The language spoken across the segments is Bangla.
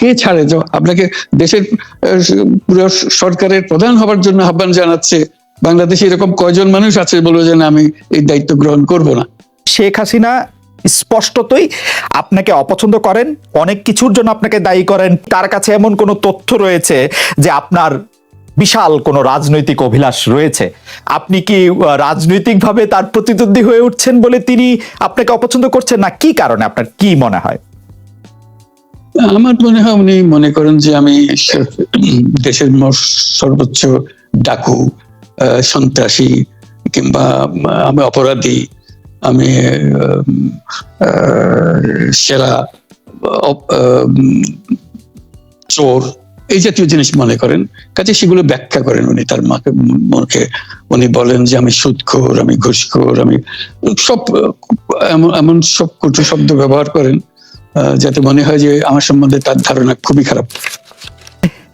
কে ছাড়ে? যে আপনাকে দেশের পুরো সরকারের প্রধান হবার জন্য আহ্বান জানাচ্ছে, বাংলাদেশে এরকম কয়জন মানুষ আছে বলব যে আমি এই দায়িত্ব গ্রহণ করব না শেখ হাসিনা স্পষ্টতই আপনাকে অপছন্দ করেন, অনেক কিছুর জন্য আপনাকে দায়ী করেন। তার কাছে এমন কোনো তথ্য রয়েছে যে, আপনার বিশাল কোনো রাজনৈতিক অভিলাষ রয়েছে? আপনি কি রাজনৈতিকভাবে তার প্রতিদ্বন্দ্বী হয়ে উঠছেন বলে তিনি আপনাকে অপছন্দ করছেন? না, কি কারণে? আপনার কি মনে হয়? আমার মনে হয় উনি মনে করেন যে আমি দেশের সর্বোচ্চ ডাকু সন্ত্রাসী কিংবা আমি অপরাধী, আমি সেরা চোর, এই জাতীয় জিনিস মনে করেন। কাজে সেগুলো ব্যাখ্যা করেন উনি, তার মাকে, মনকে। উনি বলেন যে আমি সুদখোর আমি ঘুষখোর, আমি সব, এমন এমন সব শব্দ ব্যবহার করেন। যাতে মনে হয় যে আমার সম্বন্ধে তার ধারণা খুবই খারাপ।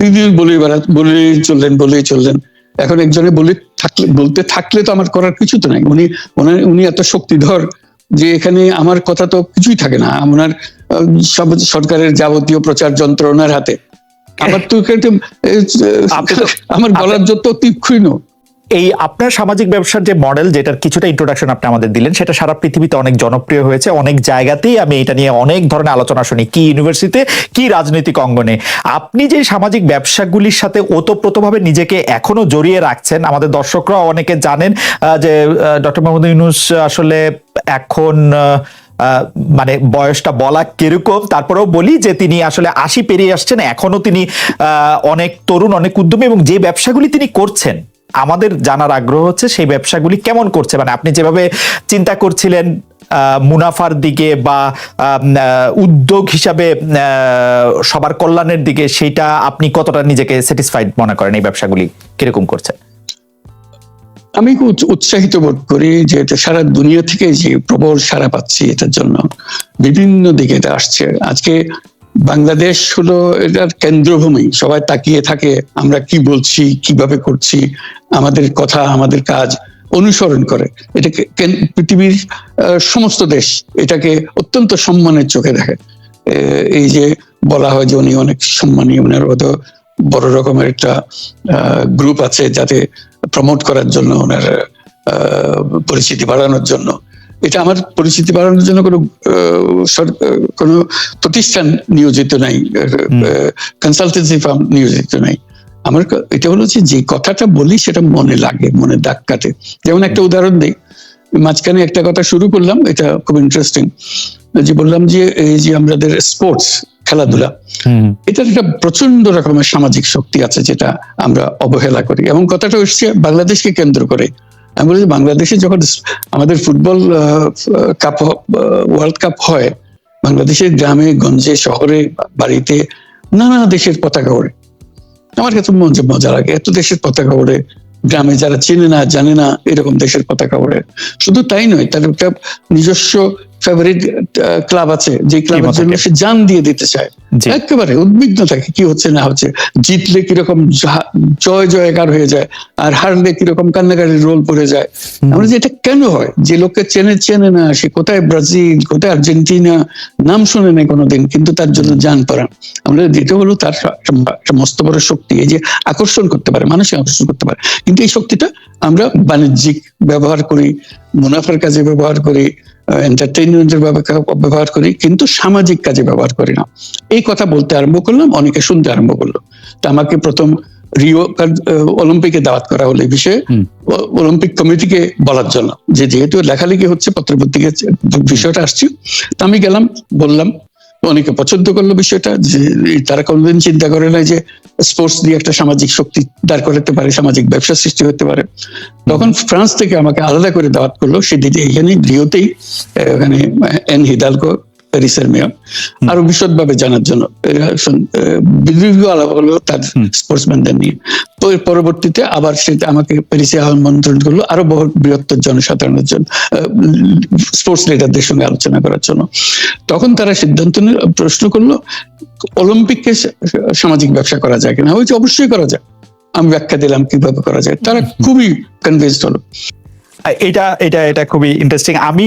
তিনি বলে বেড়া বলেই চললেন বলেই চললেন। এখন একজনে বলে থাকলে বলতে থাকলে তো আমার করার কিছু তো নাই। উনি ওনার উনি এত শক্তিধর যে এখানে আমার কথা তো কিছুই থাকে না। ওনার সব সরকারের যাবতীয় প্রচার যন্ত্র ওনার হাতে। আমার তো আমার গলার আপনি তো- আমার বলার যত তীক্ষ্ণ। এই আপনার সামাজিক ব্যবসার যে মডেল যেটার কিছুটা ইন্ট্রোডাকশন আপনি আমাদের দিলেন, সেটা সারা পৃথিবীতে অনেক জনপ্রিয় হয়েছে, অনেক জায়গাতেই আমি এটা নিয়ে অনেক ধরনের আলোচনা শুনি, কি ইউনিভার্সিটিতে কি রাজনৈতিক অঙ্গনে। আপনি যে সামাজিক ব্যবসাগুলির সাথে ওতপ্রোতভাবে নিজেকে এখনও জড়িয়ে রাখছেন, আমাদের দর্শকরা অনেকে জানেন যে ডক্টর মোহাম্মদ ইউনুস আসলে এখন মানে বয়সটা বলা কীরকম, তারপরেও বলি যে তিনি আসলে আশি পেরিয়ে আসছেন, এখনও তিনি অনেক তরুণ, অনেক উদ্যমী এবং যে ব্যবসাগুলি তিনি করছেন আমাদের জানার আগ্রহ হচ্ছে সেই ব্যবসাগুলি কেমন করছে? মানে আপনি যেভাবে চিন্তা করছিলেন মুনাফার দিকে বা উদ্যোগ হিসাবে সবার কল্যাণের দিকে সেটা আপনি কতটা নিজেকে স্যাটিসফাইড মনে করেন এই ব্যবসাগুলি কীরকম করছে? আমি উৎসাহিত বোধ করি যে সারা দুনিয়া থেকে যে প্রবল সারা পাচ্ছি এটার জন্য। বিভিন্ন দিকে এটা আসছে। আজকে বাংলাদেশ হলো এটার কেন্দ্রভূমি। সবাই তাকিয়ে থাকে, আমরা কি বলছি, কীভাবে করছি, আমাদের কথা, আমাদের কাজ অনুসরণ করে। এটাকে পৃথিবীর সমস্ত দেশ এটাকে অত্যন্ত সম্মানের চোখে দেখে। এই যে বলা হয় যে উনি অনেক সম্মানীয় ওনার হয়তো বড় রকমের একটা গ্রুপ আছে যাতে প্রমোট করার জন্য, ওনার পরিচিতি বাড়ানোর জন্য। এটা আমার পরিচিতি বাড়ানোর জন্য কোনো কোনো প্রতিষ্ঠান নিয়োজিত নাই কনসালটেন্সি ফার্ম নিয়োজিত নাই। আমার এটা হলো যে যে কথাটা বলি সেটা মনে লাগে মনে দাগ কাটে। যেমন একটা উদাহরণ দিই মাঝখানে একটা কথা শুরু করলাম এটা খুব ইন্টারেস্টিং যে বললাম যে এই যে আমাদের স্পোর্টস খেলাধুলা এটার একটা প্রচণ্ড রকমের সামাজিক শক্তি আছে যেটা আমরা অবহেলা করি। এবং কথাটা হচ্ছে বাংলাদেশকে কেন্দ্র করে। আমি বলি বাংলাদেশে যখন আমাদের ফুটবল কাপ ওয়ার্ল্ড কাপ হয় বাংলাদেশের গ্রামে, গঞ্জে, শহরে, বাড়িতে, নানা দেশের পতাকা ওড়ে। আমার কাছে মজা মজা লাগে, এত দেশের পতাকা ওড়ে, গ্রামে যারা চেনে না, জানে না, এরকম দেশের পতাকা ওড়ে। শুধু তাই নয় তার একটা নিজস্ব ফেভারিট ক্লাব আছে যে ক্লাবের জন্য সে জান দিয়ে দিতে চায়। একেবারে উদ্বিগ্ন থাকে কি হচ্ছে না হচ্ছে। জিতলে কীরকম জয় জয়কার হয়ে যায় আর হারলে কীরকম কান্নাকাটির রোল পড়ে যায়। আমরা যে এটা কেন হয়? যে লোককে চেনে চেনে না সে কোথায় ব্রাজিল কোথায় আর্জেন্টিনা নাম শুনে নেই কোনোদিন কিন্তু তার জন্য জান পড়া আমরা যেটা হলো তার মস্ত বড় শক্তি এই যে আকর্ষণ করতে পারে মানুষকে আকর্ষণ করতে পারে। কিন্তু এই শক্তিটা আমরা বাণিজ্যিক ব্যবহার করি মুনাফার কাজে ব্যবহার করি এন্টারটেইনমেন্টের ব্যবহার করি কিন্তু সামাজিক কাজে ব্যবহার করি না। এই কথা বলতে আরম্ভ করলাম অনেকে শুনতে আরম্ভ করল। তা আমাকে প্রথম রিও অলিম্পিকে দাওয়াত করা হলো এই বিষয়ে। অলিম্পিক কমিটিকে বলার জন্য। যে যেহেতু লেখালেখি হচ্ছে পত্রপত্রিকা বিষয়টা আসছে। তা আমি গেলাম বললাম অনেকে পছন্দ করল বিষয়টা যে তারা কোনোদিন চিন্তা করে না যে স্পোর্টস দিয়ে একটা সামাজিক শক্তি দাঁড় করাতে পারে, সামাজিক ব্যবসা সৃষ্টি হতে পারে। তখন ফ্রান্স থেকে আমাকে আলাদা করে দাওয়াত করল, সেদিকে এখানে রিওতেই, এখানে এন হিদালকো প্যারিসের মেয়র। আরও বিশদভাবে জানার জন্য দীর্ঘ আলাপ হলো তার স্পোর্টসম্যানদের নিয়ে। তো এর পরবর্তীতে আবার সেটা আমাকে প্যারিসে আমন্ত্রণ করল আরও বহু বৃহত্তর জনসাধারণের জন্য স্পোর্টস লিডারদের সঙ্গে আলোচনা করার জন্য। তখন তারা সিদ্ধান্ত প্রশ্ন করল অলিম্পিককে সামাজিক ব্যবসা করা যায় কিনা? হয়েছে অবশ্যই করা যায়। আমি ব্যাখ্যা দিলাম কীভাবে করা যায়। তারা খুবই কনভিন্সড হলো। এটা এটা এটা খুবই ইন্টারেস্টিং আমি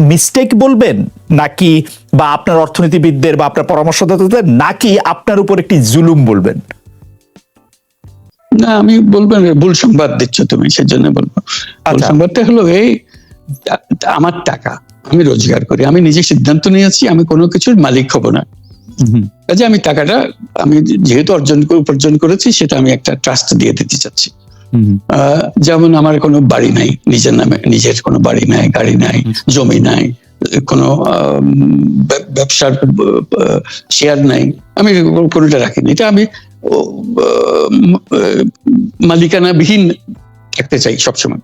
মিস্টেক বলবেন? নাকি বা আপনার অর্থনীতিবিদদের বা আপনার পরামর্শদাতাদের নাকি আপনার উপর একটি জুলুম বলবেন? না আমি বলব ভুল সংবাদ দিচ্ছ তুমি সেজন্য বলব। ভুল আচ্ছা। সংবাদটা হলো এই আমার টাকা আমি রোজগার করি আমি নিজে সিদ্ধান্ত নিয়েছি আমি কোনো কিছুর মালিক হব না। কাজে আমি টাকাটা আমি যেহেতু অর্জন উপার্জন করেছি সেটা আমি একটা ট্রাস্ট দিয়ে দিতে চাচ্ছি। যেমন আমার কোনো বাড়ি নাই নিজের নামে নিজের কোনো বাড়ি নাই গাড়ি নাই জমি নাই কোনো ব্যবসার শেয়ার নাই আমি কোনোটা রাখিনি। এটা আমি ও, আহ, মালিকানাবিহীন থাকতে চাই সবসময়।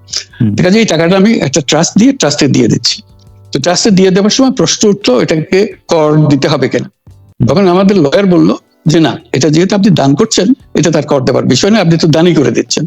ঠিক আছে এই টাকাটা আমি একটা ট্রাস্ট দিয়ে ট্রাস্টে দিয়ে দিচ্ছি। তো ট্রাস্টে দিয়ে দেওয়ার সময় প্রশ্ন উঠল এটাকে কর দিতে হবে কেন? তখন আমাদের লয়ার বলল যে না এটা যেহেতু আপনি দান করছেন এটা তার কর দেওয়ার বিষয় না আপনি তো দানই করে দিচ্ছেন।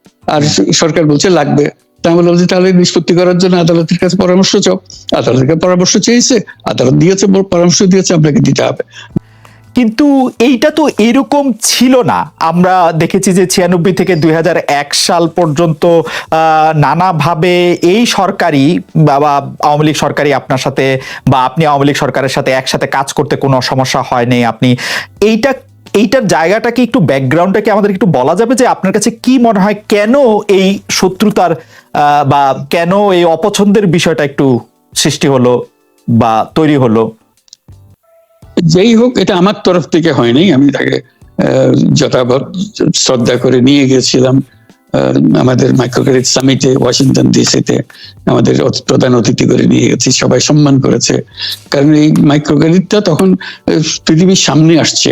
আর সরকার বলছে লাগবে। তা আমি বললাম যে তাহলে নিষ্পত্তি করার জন্য আদালতের কাছে পরামর্শ চাও। আদালতের কাছে পরামর্শ চেয়েছে, আদালত দিয়েছে পরামর্শ দিয়েছে, আপনাকে দিতে হবে। কিন্তু এইটা তো এরকম ছিল না। আমরা দেখেছি যে ছিয়ানব্বই থেকে দুই হাজার এক সাল পর্যন্ত নানাভাবে এই সরকারি বা আওয়ামী লীগ সরকারি আপনার সাথে বা আপনি আওয়ামী লীগ সরকারের সাথে একসাথে কাজ করতে কোনো সমস্যা হয়নি। আপনি এইটা এইটার জায়গাটাকে একটু ব্যাকগ্রাউন্ডটাকে আমাদের একটু বলা যাবে যে আপনার কাছে কি মনে হয় কেন এই শত্রুতার বা কেন এই অপছন্দের বিষয়টা একটু সৃষ্টি হলো বা তৈরি হলো? যেই হোক, এটা আমার তরফ থেকে হয়নি। আমি তাকে যথাবৎ শ্রদ্ধা করে নিয়ে গেছিলাম। আমাদের মাইক্রোক্রেডিট সামিটে ওয়াশিংটন ডিসিতে আমাদের প্রধান অতিথি করে নিয়ে গেছি। সবাই সম্মান করেছে। কারণ এই মাইক্রোক্রেডিটটা তখন পৃথিবীর সামনে আসছে।